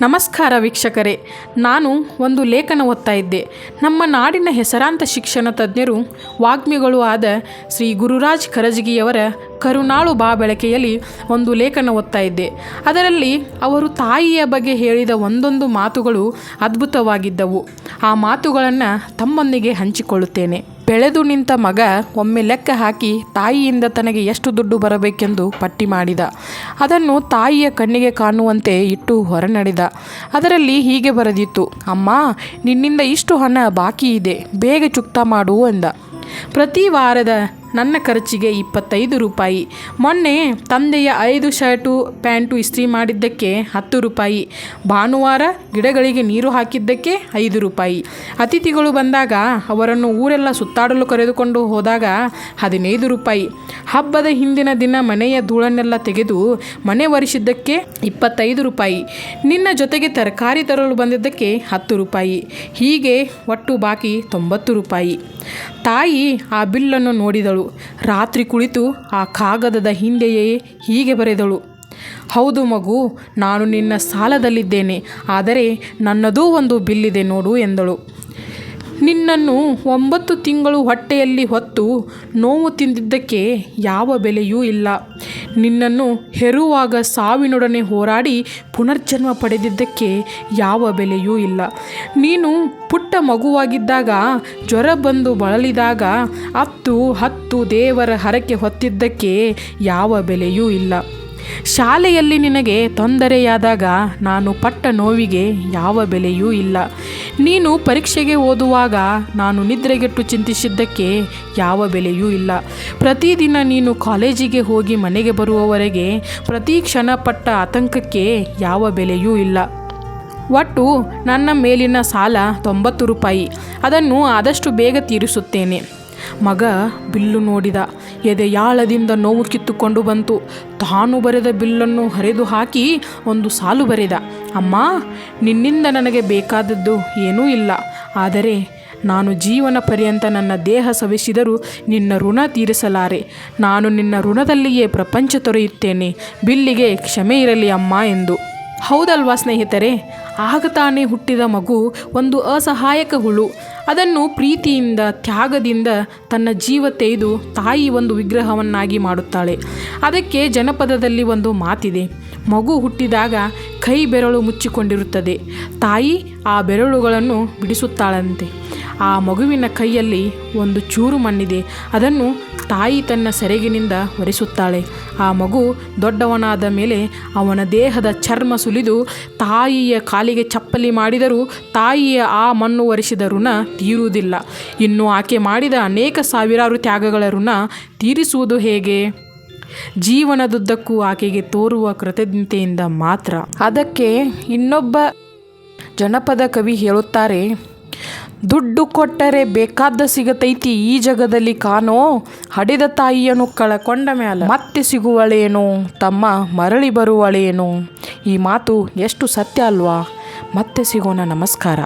ನಮಸ್ಕಾರ ವೀಕ್ಷಕರೇ. ನಾನು ಒಂದು ಲೇಖನ ಓದ್ತಾ ಇದ್ದೆ. ನಮ್ಮ ನಾಡಿನ ಹೆಸರಾಂತ ಶಿಕ್ಷಣ ತಜ್ಞರು, ವಾಗ್ಮಿಗಳು ಆದ ಶ್ರೀ ಗುರುರಾಜ್ ಕರಜಗಿಯವರ ಕರುನಾಳು ಬಾ ಬೆಳಕೆಯಲ್ಲಿ ಒಂದು ಲೇಖನ ಓದ್ತಾ ಇದ್ದೆ. ಅದರಲ್ಲಿ ಅವರು ತಾಯಿಯ ಬಗ್ಗೆ ಹೇಳಿದ ಒಂದೊಂದು ಮಾತುಗಳು ಅದ್ಭುತವಾಗಿದ್ದವು. ಆ ಮಾತುಗಳನ್ನು ತಮ್ಮೊಂದಿಗೆ ಹಂಚಿಕೊಳ್ಳುತ್ತೇನೆ. ಬೆಳೆದು ನಿಂತ ಮಗ ಒಮ್ಮೆ ಲೆಕ್ಕ ಹಾಕಿ ತಾಯಿಯಿಂದ ತನಗೆ ಎಷ್ಟು ದುಡ್ಡು ಬರಬೇಕೆಂದು ಪಟ್ಟಿ ಮಾಡಿದ. ಅದನ್ನು ತಾಯಿಯ ಕಣ್ಣಿಗೆ ಕಾಣುವಂತೆ ಇಟ್ಟು ಹೊರನಡೆದ. ಅದರಲ್ಲಿ ಹೀಗೆ ಬರೆದಿತ್ತು, ಅಮ್ಮ, ನಿನ್ನಿಂದ ಇಷ್ಟು ಹಣ ಬಾಕಿ ಇದೆ, ಬೇಗ ಚುಕ್ತಾ ಮಾಡು ಎಂದ ಪ್ರತಿ ವಾರದ ನನ್ನ ಖರ್ಚಿಗೆ ಇಪ್ಪತ್ತೈದು ರೂಪಾಯಿ. ಮೊನ್ನೆ ತಂದೆಯ ಐದು ಶರ್ಟು, ಪ್ಯಾಂಟು ಇಸ್ತ್ರಿ ಮಾಡಿದ್ದಕ್ಕೆ ಹತ್ತು ರೂಪಾಯಿ. ಭಾನುವಾರ ಗಿಡಗಳಿಗೆ ನೀರು ಹಾಕಿದ್ದಕ್ಕೆ ಐದು ರೂಪಾಯಿ. ಅತಿಥಿಗಳು ಬಂದಾಗ ಅವರನ್ನು ಊರೆಲ್ಲ ಸುತ್ತಾಡಲು ಕರೆದುಕೊಂಡು ಹೋದಾಗ ಹದಿನೈದು ರೂಪಾಯಿ. ಹಬ್ಬದ ಹಿಂದಿನ ದಿನ ಮನೆಯ ಧೂಳನ್ನೆಲ್ಲ ತೆಗೆದು ಮನೆ ಒರೆಸಿದ್ದಕ್ಕೆ ಇಪ್ಪತ್ತೈದು ರೂಪಾಯಿ. ನಿನ್ನ ಜೊತೆಗೆ ತರಕಾರಿ ತರಲು ಬಂದಿದ್ದಕ್ಕೆ ಹತ್ತು ರೂಪಾಯಿ. ಹೀಗೆ ಒಟ್ಟು ಬಾಕಿ ತೊಂಬತ್ತು ರೂಪಾಯಿ. ತಾಯಿ ಆ ಬಿಲ್ಲನ್ನು ನೋಡಿದಳು. ರಾತ್ರಿ ಕುಳಿತು ಆ ಕಾಗದದ ಹಿಂದೆಯೇ ಹೀಗೆ ಬರೆದಳು. ಹೌದು ಮಗು, ನಾನು ನಿನ್ನ ಸಾಲದಲ್ಲಿದ್ದೇನೆ, ಆದರೆ ನನ್ನದೂ ಒಂದು ಬಿಲ್ಲಿದೆ ನೋಡು ಎಂದಳು. ನಿನ್ನನ್ನು ಒಂಬತ್ತು ತಿಂಗಳು ಹೊಟ್ಟೆಯಲ್ಲಿ ಹೊತ್ತು ನೋವು ತಿಂದಿದ್ದಕ್ಕೆ ಯಾವ ಬೆಲೆಯೂ ಇಲ್ಲ. ನಿನ್ನನ್ನು ಹೆರುವಾಗ ಸಾವಿನೊಡನೆ ಹೋರಾಡಿ ಪುನರ್ಜನ್ಮ ಪಡೆದಿದ್ದಕ್ಕೆ ಯಾವ ಬೆಲೆಯೂ ಇಲ್ಲ. ನೀನು ಪುಟ್ಟ ಮಗುವಾಗಿದ್ದಾಗ, ಜ್ವರ ಬಂದು ಬಳಲಿದಾಗ, ಹತ್ತು ಹತ್ತು ದೇವರ ಹರಕೆ ಹೊತ್ತಿದ್ದಕ್ಕೆ ಯಾವ ಬೆಲೆಯೂ ಇಲ್ಲ. ಶಾಲೆಯಲ್ಲಿ ನಿನಗೆ ತೊಂದರೆಯಾದಾಗ ನಾನು ಪಟ್ಟ ನೋವಿಗೆ ಯಾವ ಬೆಲೆಯೂ ಇಲ್ಲ. ನೀನು ಪರೀಕ್ಷೆಗೆ ಓದುವಾಗ ನಾನು ನಿದ್ರೆಗೆಟ್ಟು ಚಿಂತಿಸಿದ್ದಕ್ಕೆ ಯಾವ ಬೆಲೆಯೂ ಇಲ್ಲ. ಪ್ರತಿದಿನ ನೀನು ಕಾಲೇಜಿಗೆ ಹೋಗಿ ಮನೆಗೆ ಬರುವವರೆಗೆ ಪ್ರತಿ ಕ್ಷಣ ಪಟ್ಟ ಆತಂಕಕ್ಕೆ ಯಾವ ಬೆಲೆಯೂ ಇಲ್ಲ. ಒಟ್ಟು ನನ್ನ ಮೇಲಿನ ಸಾಲ ತೊಂಬತ್ತು ರೂಪಾಯಿ. ಅದನ್ನು ಆದಷ್ಟು ಬೇಗ ತೀರಿಸುತ್ತೇನೆ. ಮಗ ಬಿಲ್ಲು ನೋಡಿದ. ಎದೆಯಾಳದಿಂದ ನೋವು ಕಿತ್ತುಕೊಂಡು ಬಂತು. ತಾನು ಬರೆದ ಬಿಲ್ಲನ್ನು ಹರಿದು ಹಾಕಿ ಒಂದು ಸಾಲು ಬರೆದ. ಅಮ್ಮ, ನಿನ್ನಿಂದ ನನಗೆ ಬೇಕಾದದ್ದು ಏನೂ ಇಲ್ಲ. ಆದರೆ ನಾನು ಜೀವನ ಪರ್ಯಂತ ನನ್ನ ದೇಹ ಸವಿಸಿದರೂ ನಿನ್ನ ಋಣ ತೀರಿಸಲಾರೆ. ನಾನು ನಿನ್ನ ಋಣದಲ್ಲಿಯೇ ಪ್ರಪಂಚ ತೊರೆಯುತ್ತೇನೆ. ಬಿಲ್ಲಿಗೆ ಕ್ಷಮೆ ಇರಲಿ ಅಮ್ಮ ಎಂದು. ಹೌದಲ್ವಾ ಸ್ನೇಹಿತರೆ? ಆಗ ತಾನೇ ಹುಟ್ಟಿದ ಮಗು ಒಂದು ಅಸಹಾಯಕ ಹುಳು ಅದನ್ನು ಪ್ರೀತಿಯಿಂದ, ತ್ಯಾಗದಿಂದ ತನ್ನ ಜೀವ ತೆಗೆದು ತಾಯಿ ಒಂದು ವಿಗ್ರಹವನ್ನಾಗಿ ಮಾಡುತ್ತಾಳೆ. ಅದಕ್ಕೆ ಜನಪದದಲ್ಲಿ ಒಂದು ಮಾತಿದೆ. ಮಗು ಹುಟ್ಟಿದಾಗ ಕೈ ಬೆರಳು ಮುಚ್ಚಿಕೊಂಡಿರುತ್ತದೆ. ತಾಯಿ ಆ ಬೆರಳುಗಳನ್ನು ಬಿಡಿಸುತ್ತಾಳಂತೆ. ಆ ಮಗುವಿನ ಕೈಯಲ್ಲಿ ಒಂದು ಚೂರು ಮಣ್ಣಿದೆ. ಅದನ್ನು ತಾಯಿ ತನ್ನ ಸೆರಗಿನಿಂದ ಹೊರಿಸುತ್ತಾಳೆ ಆ ಮಗು ದೊಡ್ಡವನಾದ ಮೇಲೆ ಅವನ ದೇಹದ ಚರ್ಮ ಸುಲಿದು ತಾಯಿಯ ಕಾಲಿಗೆ ಚಪ್ಪಲಿ ಮಾಡಿದರೂ ತಾಯಿಯ ಆ ಮಣ್ಣು ಒರೆಸಿದ ಋಣ ತೀರುವುದಿಲ್ಲ. ಇನ್ನು ಆಕೆ ಮಾಡಿದ ಅನೇಕ ಸಾವಿರಾರು ತ್ಯಾಗಗಳ ಋಣ ತೀರಿಸುವುದು ಹೇಗೆ? ಜೀವನದುದ್ದಕ್ಕೂ ಆಕೆಗೆ ತೋರುವ ಕೃತಜ್ಞತೆಯಿಂದ ಮಾತ್ರ. ಅದಕ್ಕೆ ಇನ್ನೊಬ್ಬ ಜನಪದ ಕವಿ ಹೇಳುತ್ತಾರೆ ದುಡ್ಡು ಕೊಟ್ಟರೆ ಬೇಕಾದ ಸಿಗತೈತಿ ಈ ಜಗದಲ್ಲಿ ಕಾನೋ? ಹಡಿದ ತಾಯಿಯನ್ನು ಕಳಕೊಂಡ ಮ್ಯಾಲ ಮತ್ತೆ ಸಿಗುವಳೇನೋ? ತಮ್ಮ ಮರಳಿ ಬರುವಳೇನೋ? ಈ ಮಾತು ಎಷ್ಟು ಸತ್ಯ ಅಲ್ವಾ? ಮತ್ತೆ ಸಿಗೋಣ ನಮಸ್ಕಾರ.